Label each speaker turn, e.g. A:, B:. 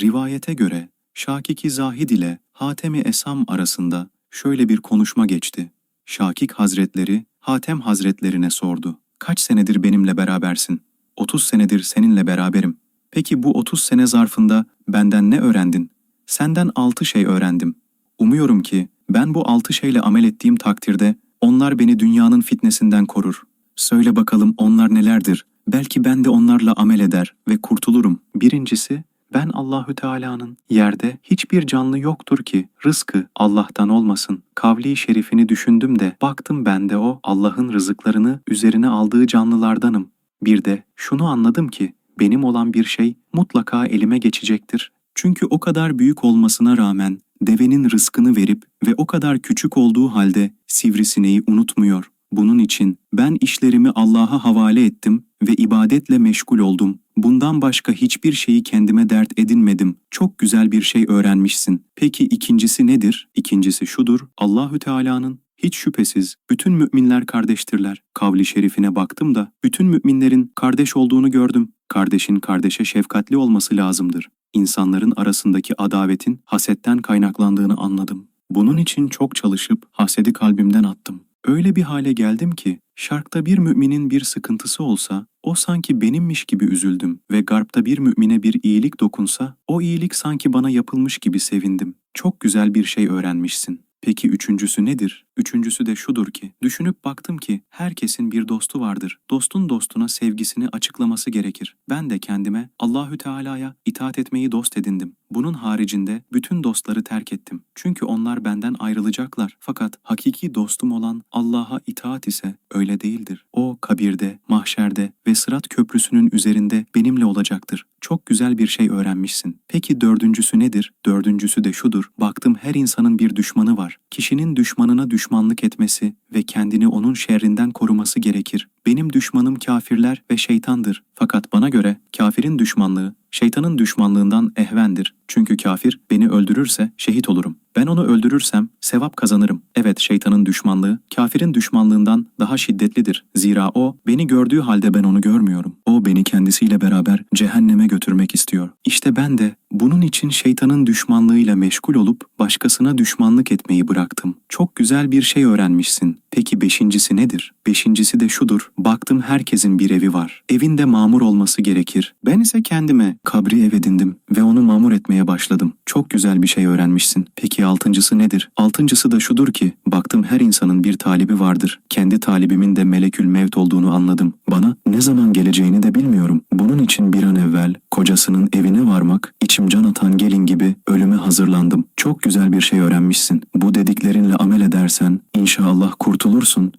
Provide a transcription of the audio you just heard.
A: Rivayete göre Şakiki Zahid ile Hatemi Esam arasında şöyle bir konuşma geçti. Şakik Hazretleri Hatem Hazretlerine sordu. Kaç senedir benimle berabersin? 30 senedir seninle beraberim. Peki bu 30 sene zarfında benden ne öğrendin? Senden 6 şey öğrendim. Umuyorum ki ben bu 6 şeyle amel ettiğim takdirde onlar beni dünyanın fitnesinden korur. Söyle bakalım onlar nelerdir? Belki ben de onlarla amel eder ve kurtulurum. Birincisi, ben Allahü Teala'nın yerde hiçbir canlı yoktur ki rızkı Allah'tan olmasın. Kavli şerifini düşündüm de baktım ben de o Allah'ın rızıklarını üzerine aldığı canlılardanım. Bir de şunu anladım ki benim olan bir şey mutlaka elime geçecektir. Çünkü o kadar büyük olmasına rağmen devenin rızkını verip ve o kadar küçük olduğu halde sivrisineği unutmuyor. Bunun için ben işlerimi Allah'a havale ettim ve ibadetle meşgul oldum. Bundan başka hiçbir şeyi kendime dert edinmedim. Çok güzel bir şey öğrenmişsin. Peki ikincisi nedir? İkincisi şudur. Allahü Teala'nın hiç şüphesiz bütün müminler kardeştirler. Kavli şerifine baktım da bütün müminlerin kardeş olduğunu gördüm. Kardeşin kardeşe şefkatli olması lazımdır. İnsanların arasındaki adavetin hasetten kaynaklandığını anladım. Bunun için çok çalışıp hasedi kalbimden attım. Öyle bir hale geldim ki şarkta bir müminin bir sıkıntısı olsa o sanki benimmiş gibi üzüldüm ve garpta bir mümine bir iyilik dokunsa o iyilik sanki bana yapılmış gibi sevindim. Çok güzel bir şey öğrenmişsin. Peki üçüncüsü nedir? Üçüncüsü de şudur ki, düşünüp baktım ki herkesin bir dostu vardır. Dostun dostuna sevgisini açıklaması gerekir. Ben de kendime Allahü Teala'ya itaat etmeyi dost edindim. Bunun haricinde bütün dostları terk ettim. Çünkü onlar benden ayrılacaklar. Fakat hakiki dostum olan Allah'a itaat ise öyle değildir. O kabirde, mahşerde ve sırat köprüsünün üzerinde benimle olacaktır. Çok güzel bir şey öğrenmişsin. Peki dördüncüsü nedir? Dördüncüsü de şudur. Baktım her insanın bir düşmanı var. Kişinin düşmanına düşmanlık etmesi ve kendini onun şerrinden koruması gerekir. Benim düşmanım kafirler ve şeytandır. Fakat bana göre kafirin düşmanlığı şeytanın düşmanlığından ehvendir. Çünkü kafir beni öldürürse şehit olurum. Ben onu öldürürsem sevap kazanırım. Evet şeytanın düşmanlığı kafirin düşmanlığından daha şiddetlidir. Zira o beni gördüğü halde ben onu görmüyorum. O beni kendisiyle beraber cehenneme götürmek istiyor. İşte ben de bunun için şeytanın düşmanlığıyla meşgul olup başkasına düşmanlık etmeyi bıraktım. Çok güzel bir şey öğrenmişsin. Peki beşincisi nedir? Beşincisi de şudur. Baktım herkesin bir evi var. Evinde mamur olması gerekir. Ben ise kendime kabri ev edindim ve onu mamur etmeye başladım. Çok güzel bir şey öğrenmişsin. Peki altıncısı nedir? Altıncısı da şudur ki baktım her insanın bir talibi vardır. Kendi talibimin de melekül mevt olduğunu anladım. Bana ne zaman geleceğini de bilmiyorum. Bunun için bir an evvel kocasının evine varmak, içim can atan gelin gibi ölüme hazırlandım. Çok güzel bir şey öğrenmişsin. Bu dediklerinle amel edersen inşallah kurtulursun